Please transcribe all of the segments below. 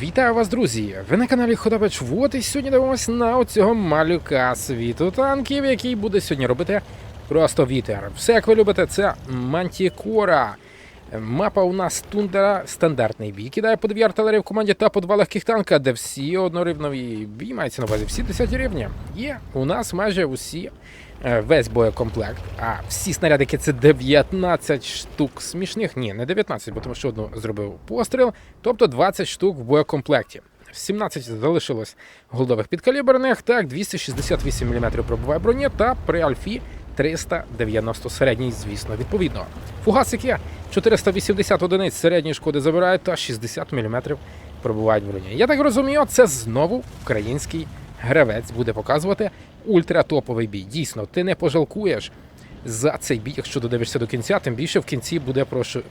Вітаю вас, друзі! Ви на каналі Ходович Вот і сьогодні дивимося на оцього малюка світу танків, який буде сьогодні робити просто вітер. Все як ви любите, це Мантікора. Мапа у нас тундра стандартний бій. Кидає по дві артилерії в команді та по два легких танка, де всі однорівнові бій мається на увазі всі 10 рівні. Є у нас майже усі е, весь боєкомплект. А всі снарядики це 19 штук смішних. Ні, не 19, бо тому що одну зробив постріл, тобто 20 штук в боєкомплекті. 17 залишилось голдових підкаліберних, так, 268 мм пробиває броні та при альфі 390 середній, звісно, відповідно. Фугасики 480 одиниць середньої шкоди забирають та 60 мм пробувають броні. Я так розумію, це знову український гравець буде показувати ультратоповий бій. Дійсно, ти не пожалкуєш за цей бій, якщо додивишся до кінця, тим більше в кінці буде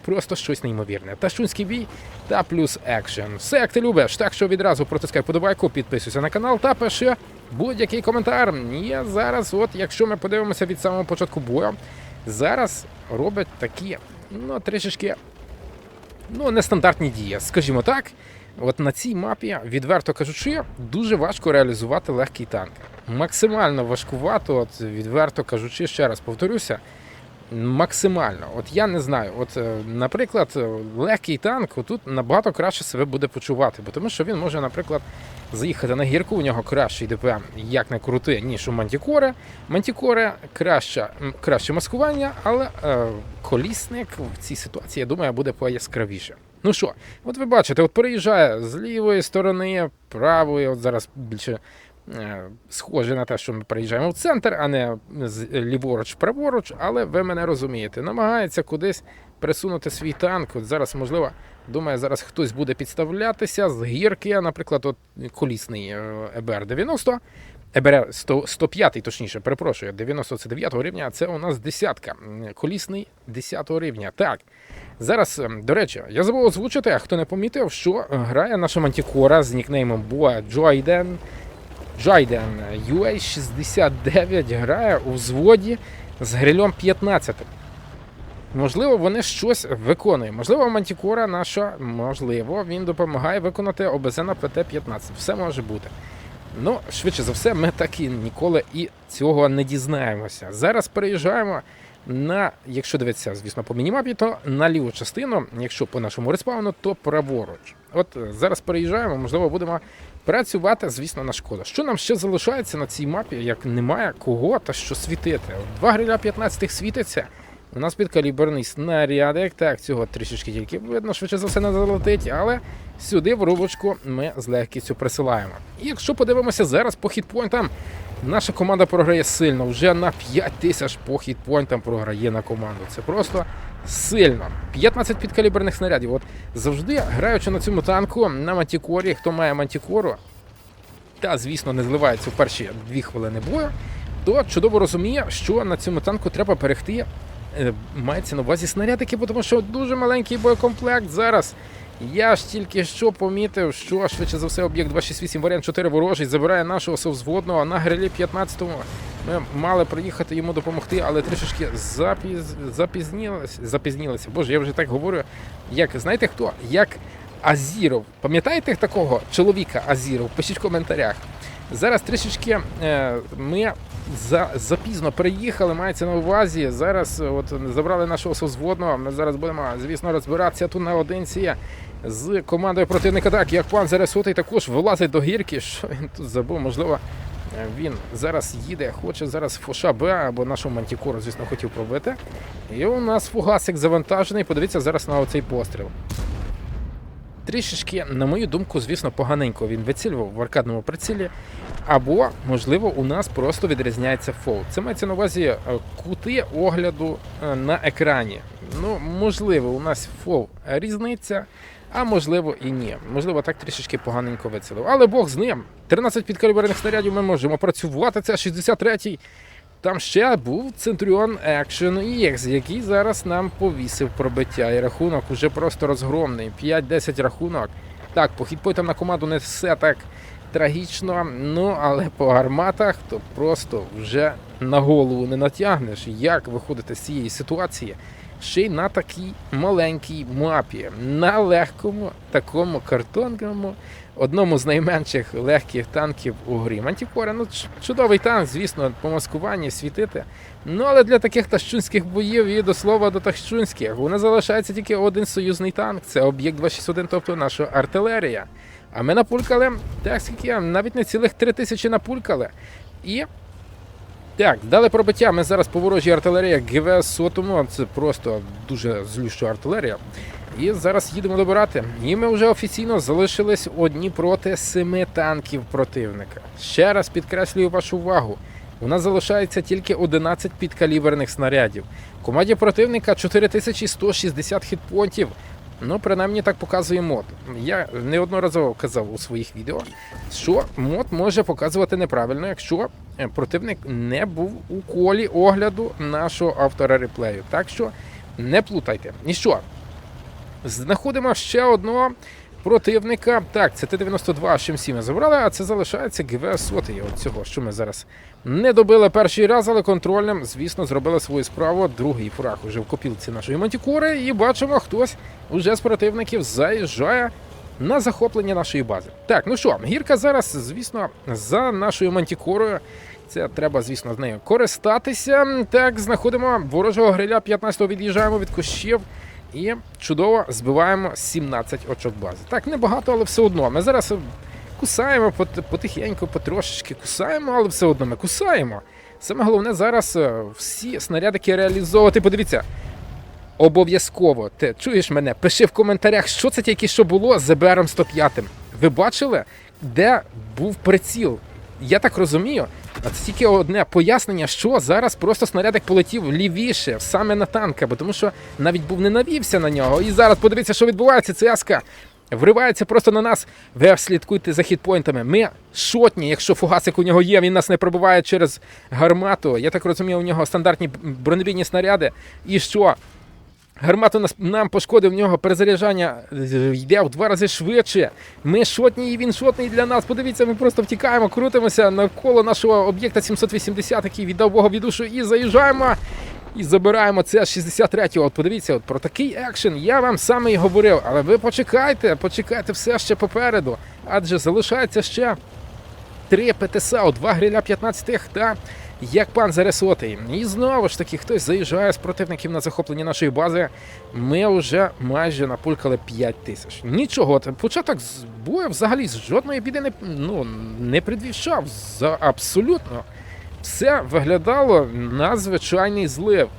просто щось неймовірне. Ташунський бій та плюс екшен. Все як ти любиш, так що відразу протискай подобайку, підписуйся на канал та пиши будь-який коментар. Я зараз, от якщо ми подивимося від самого початку бою, зараз робить такі, ну трішечки ну, нестандартні дії, скажімо так. От на цій мапі, відверто кажучи, дуже важко реалізувати легкий танк. Максимально важкувато, от відверто кажучи, ще раз повторюся. Максимально, от я не знаю. От, е, наприклад, е, легкий танк тут набагато краще себе буде почувати, бо тому що він може, наприклад, заїхати на гірку, у нього кращий ДПМ, як не крути, ніж у Мантікоре. Мантікоре краще, краще маскування, але е, колісник в цій ситуації, я думаю, буде пояскравіше. Ну що, от ви бачите, от переїжджає з лівої сторони, правої, от зараз більше схоже на те, що ми переїжджаємо в центр, а не з ліворуч, праворуч, але ви мене розумієте. Намагається кудись присунути свій танк. От зараз, можливо, думаю, зараз хтось буде підставлятися з гірки, наприклад, от колісний е, ЕБР-90. ЕБР 100, 105, точніше, перепрошую, 90 це 9 рівня, це у нас десятка. Колісний 10 рівня. Так. Зараз, ем, до речі, я забув озвучити, а хто не помітив, що грає наша мантікора з нікнеймом Боа Джойден. Джайден UA69 грає у взводі з грильом 15. Можливо, вони щось виконують. Можливо, Мантікора наша, можливо, він допомагає виконати ОБЗ на ПТ-15. Все може бути. Ну, швидше за все, ми так і ніколи і цього не дізнаємося. Зараз переїжджаємо на, якщо дивитися, звісно, по мінімапі, то на ліву частину, якщо по нашому респауну, то праворуч. От е, зараз переїжджаємо, можливо, будемо працювати, звісно, на шкоду. Що нам ще залишається на цій мапі, як немає кого та що світити? Два гриля 15 світиться. У нас підкаліберний снарядик. Так, цього трішечки тільки видно, швидше за все не залетить, але сюди в рубочку ми з легкістю присилаємо. І якщо подивимося зараз по хітпойнтам, наша команда програє сильно. Вже на 5 тисяч по хітпойнтам програє на команду. Це просто сильно. 15 підкаліберних снарядів. От завжди граючи на цьому танку на мантікорі, хто має мантікору, та, звісно, не зливається в перші дві хвилини бою, то чудово розуміє, що на цьому танку треба перегти. е, Мається на увазі снарядики, тому що дуже маленький боєкомплект зараз. Я ж тільки що помітив, що швидше за все об'єкт 268 варіант 4 ворожий забирає нашого совзводного на грилі 15-му. Ми мали приїхати йому допомогти, але трішечки запіз... запізнілися. запізнілися. Боже, я вже так говорю. Як знаєте хто? Як Азіров. Пам'ятаєте такого чоловіка Азіров? Пишіть в коментарях. Зараз трішечки е, ми за, запізно приїхали, мається на увазі. Зараз от забрали нашого созводного. Ми зараз будемо, звісно, розбиратися тут наодинці з командою противника. Так, як пан Заресотий також вилазить до гірки. Що він тут забув? Можливо, він зараз їде, хоче зараз фоша Б або нашу мантікору, звісно, хотів пробити. І у нас фугасик завантажений. Подивіться зараз на оцей постріл. Трішечки, на мою думку, звісно, поганенько він вицілював в аркадному прицілі. Або, можливо, у нас просто відрізняється фол. Це мається на увазі е, кути огляду е, на екрані. Ну, можливо, у нас фол різниця, а можливо і ні. Можливо, так трішечки поганенько вицілив. Але Бог з ним. 13 підкаліберних снарядів ми можемо працювати. Це 63-й. Там ще був Центріон Action EX, який зараз нам повісив пробиття. І рахунок уже просто розгромний. 5-10 рахунок. Так, похід хітпойтам на команду не все так трагічно. Ну, але по гарматах то просто вже на голову не натягнеш. Як виходити з цієї ситуації? ще й на такій маленькій мапі, на легкому такому картонному, одному з найменших легких танків у грі. Мантікора, ну чудовий танк, звісно, по маскуванні світити. Ну але для таких тащунських боїв і до слова до тащунських, у нас залишається тільки один союзний танк. Це об'єкт 261, тобто наша артилерія. А ми напулькали, так скільки навіть не цілих три тисячі напулькали. І так, дали пробиття. Ми зараз по ворожій артилерії ГВС сотому. Це просто дуже злюща артилерія. І зараз їдемо добирати. І ми вже офіційно залишились одні проти семи танків противника. Ще раз підкреслюю вашу увагу. У нас залишається тільки 11 підкаліберних снарядів. Команді противника 4160 хітпонтів. Ну, принаймні так показує мод. Я неодноразово казав у своїх відео, що мод може показувати неправильно, якщо е, противник не був у колі огляду нашого автора реплею. Так що не плутайте. І що? Знаходимо ще одного противника. Так, це Т-92 H7 ми забрали, а це залишається ГВ сотий. От цього, що ми зараз не добили перший раз, але контрольним, звісно, зробили свою справу. Другий фраг уже в копілці нашої мантікори. І бачимо, хтось уже з противників заїжджає на захоплення нашої бази. Так, ну що, гірка зараз, звісно, за нашою мантікорою. Це треба, звісно, з нею користатися. Так, знаходимо ворожого гриля 15-го від'їжджаємо від кущів. І чудово збиваємо 17 очок бази. Так, небагато, але все одно. Ми зараз кусаємо потихеньку, потрошечки кусаємо, але все одно ми кусаємо. Саме головне зараз е, всі снарядики реалізовувати. Подивіться. Обов'язково ти чуєш мене? Пиши в коментарях, що це тільки що було з ЗБРом 105. Ви бачили, де був приціл? Я так розумію. Це тільки одне пояснення, що зараз просто снарядик полетів лівіше, саме на танка, бо тому що навіть був не навівся на нього. І зараз подивіться, що відбувається. ЦСКА вривається просто на нас. Ви слідкуйте за хітпойнтами. Ми шотні, якщо фугасик у нього є, він нас не пробиває через гармату. Я так розумію, у нього стандартні бронебійні снаряди. І що? Гармату нам пошкодив в нього перезаряджання йде в два рази швидше. Ми шотні, і він шотний для нас. Подивіться, ми просто втікаємо, крутимося навколо нашого об'єкта 780, який віддав Богу від душу, і заїжджаємо. І забираємо це 63-го. От подивіться, от про такий екшен я вам саме і говорив. Але ви почекайте, почекайте все ще попереду. Адже залишається ще три ПТСА, два гриля 15-х та як пан Заресотий. І знову ж таки, хтось заїжджає з противників на захоплення нашої бази. Ми вже майже напулькали 5 тисяч. Нічого, початок бою взагалі жодної біди не, ну, не предвіщав. За абсолютно все виглядало на звичайний злив.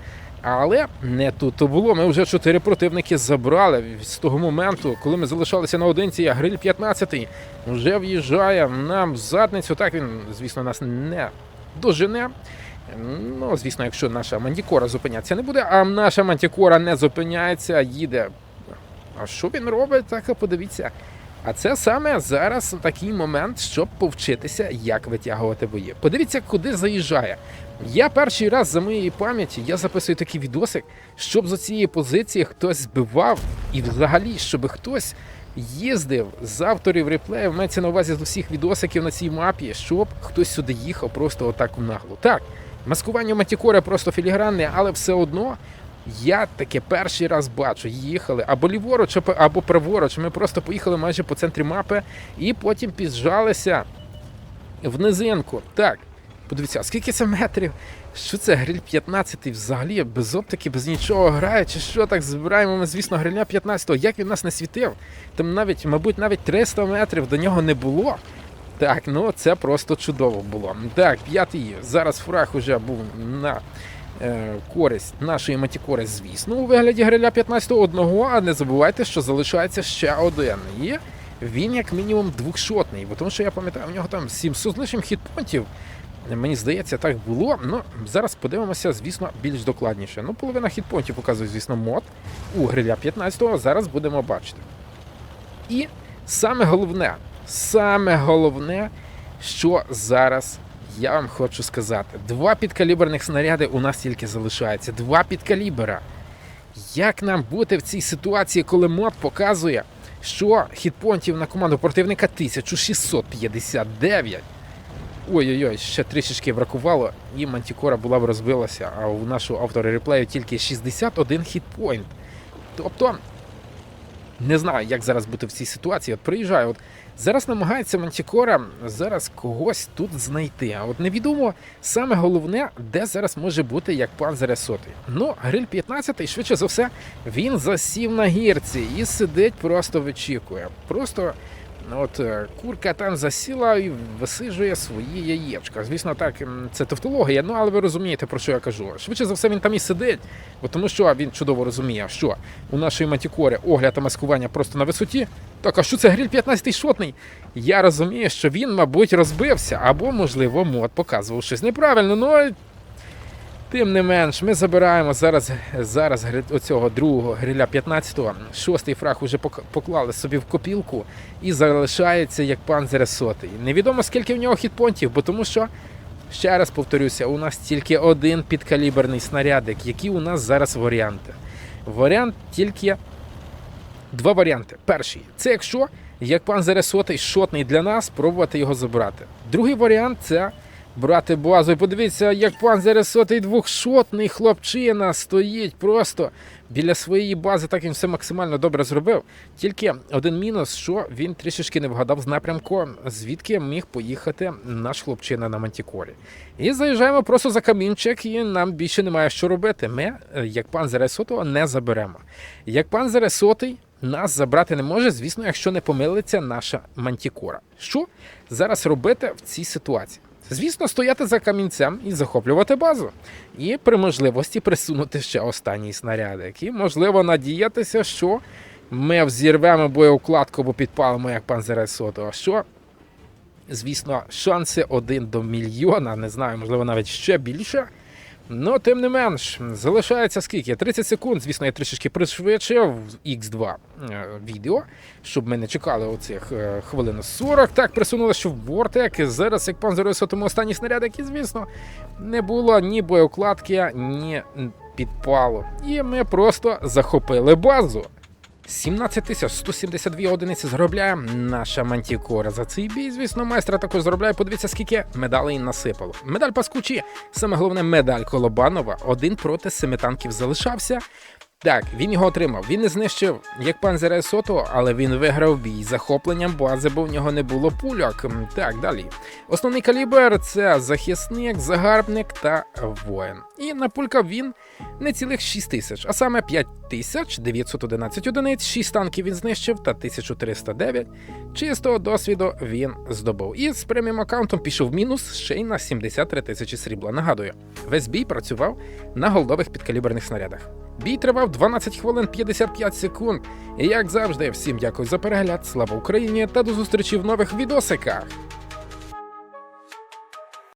Але не тут то було. Ми вже чотири противники забрали з того моменту, коли ми залишалися наодинці, а гриль 15 вже в'їжджає нам в задницю. Так він, звісно, нас не дожене. Ну, звісно, якщо наша мантікора зупинятися не буде, а наша мантікора не зупиняється, їде. А що він робить? Так подивіться. А це саме зараз такий момент, щоб повчитися, як витягувати бої. Подивіться, куди заїжджає. Я перший раз за моєї пам'яті я записую такий відосик, щоб з цієї позиції хтось збивав, і взагалі, щоб хтось їздив з авторів реплеїв, мається на увазі з усіх відосиків на цій мапі, щоб хтось сюди їхав просто отак в наглу. Так, маскування Матікора просто філігранне, але все одно. Я таке перший раз бачу. Їхали або ліворуч, або- праворуч. Ми просто поїхали майже по центрі мапи і потім піджалися в низинку. Так, подивіться, скільки це метрів? Що це гриль 15 взагалі без оптики, без нічого грає, чи що так збираємо ми, звісно, гриля 15-го. Як він нас не світив? Там навіть, мабуть, навіть 300 метрів до нього не було. Так, ну це просто чудово було. Так, п'ятий. Зараз фраг уже був на е, користь нашої матікори, звісно, у вигляді гриля 15-го одного, а не забувайте, що залишається ще один. І він як мінімум двохшотний, бо тому що я пам'ятаю, у нього там 700 з лишнім хітпонтів. Мені здається, так було. Ну, зараз подивимося, звісно, більш докладніше. Ну, половина хітпонтів показує, звісно, мод у гриля 15-го. Зараз будемо бачити. І саме головне, саме головне, що зараз я вам хочу сказати: два підкаліберних снаряди у нас тільки залишається. Два підкалібера. Як нам бути в цій ситуації, коли мод показує, що хітпонтів на команду противника 1659? Ой-ой-ой, ще трішечки бракувало, і Мантікора була б розбилася, а у нашого автора реплею тільки 61 хітпойнт. Тобто, не знаю, як зараз бути в цій ситуації. От приїжджаю, от зараз намагається Мантікора зараз когось тут знайти. А от невідомо саме головне, де зараз може бути як пан Заресотий. Ну, гриль 15, швидше за все, він засів на гірці і сидить, просто вичікує. Просто. Ну, От е, курка там засіла і висижує свої яєчка. Звісно, так, це тавтологія, ну але ви розумієте, про що я кажу. Швидше за все, він там і сидить, бо тому що він чудово розуміє, що у нашої матікори огляд та маскування просто на висоті. Так, а що це гриль 15 шотний? Я розумію, що він, мабуть, розбився, або, можливо, мод показував щось неправильно. Ну тим не менш, ми забираємо зараз, зараз оцього другого гриля 15-го. Шостий фраг уже поклали собі в копілку і залишається як панзер сотий. Невідомо скільки в нього хітпонтів, бо тому що. Ще раз повторюся, у нас тільки один підкаліберний снарядик. Які у нас зараз варіанти? Варіант тільки два варіанти. Перший це якщо як пан Заресотий шотний для нас, пробувати його забрати. Другий варіант це брати. І подивіться, як пан Заресотий двохшотний хлопчина стоїть просто біля своєї бази. Так він все максимально добре зробив. Тільки один мінус, що він трішечки не вгадав з напрямку, звідки міг поїхати наш хлопчина на Мантікорі. І заїжджаємо просто за камінчик, і нам більше немає що робити. Ми, е, як пан Заресотого, не заберемо. Як пан Заресотий нас забрати не може, звісно, якщо не помилиться наша мантікора. Що зараз робити в цій ситуації? Звісно, стояти за камінцем і захоплювати базу. І при можливості присунути ще останній снарядик. І, можливо, надіятися, що ми взірвемо боєукладку або підпалимо, як пан Зересото. Що, звісно, шанси один до мільйона, не знаю, можливо, навіть ще більше. Ну, тим не менш, залишається скільки? 30 секунд. Звісно, я трішечки пришвидшив X2 е, відео, щоб ми не чекали оцих е, хвилин 40. Так, присунули, що в Вортек. Зараз, як пан тому останній снаряд, і, звісно, не було ні боєукладки, ні підпалу. І ми просто захопили базу. 17 тисяч 172 одиниці заробляє наша мантікора. За цей бій, звісно, майстра також заробляє. Подивіться, скільки медалей насипало. Медаль Паскучі, саме головне медаль Колобанова. Один проти семи танків залишався. Так, він його отримав. Він не знищив як пан Зересото, але він виграв бій захопленням бази, бо в нього не було пульок. Так, далі. Основний калібр це захисник, загарбник та воїн. І напулькав він не цілих 6 тисяч, а саме 5911 одиниць, 6 танків він знищив та 1309 чистого досвіду він здобув. І з преміум аккаунтом пішов мінус ще й на 73 тисячі срібла. Нагадую, весь бій працював на голдових підкаліберних снарядах. Бій тривав 12 хвилин 55 секунд. І як завжди, всім дякую за перегляд. Слава Україні та до зустрічі в нових відосиках.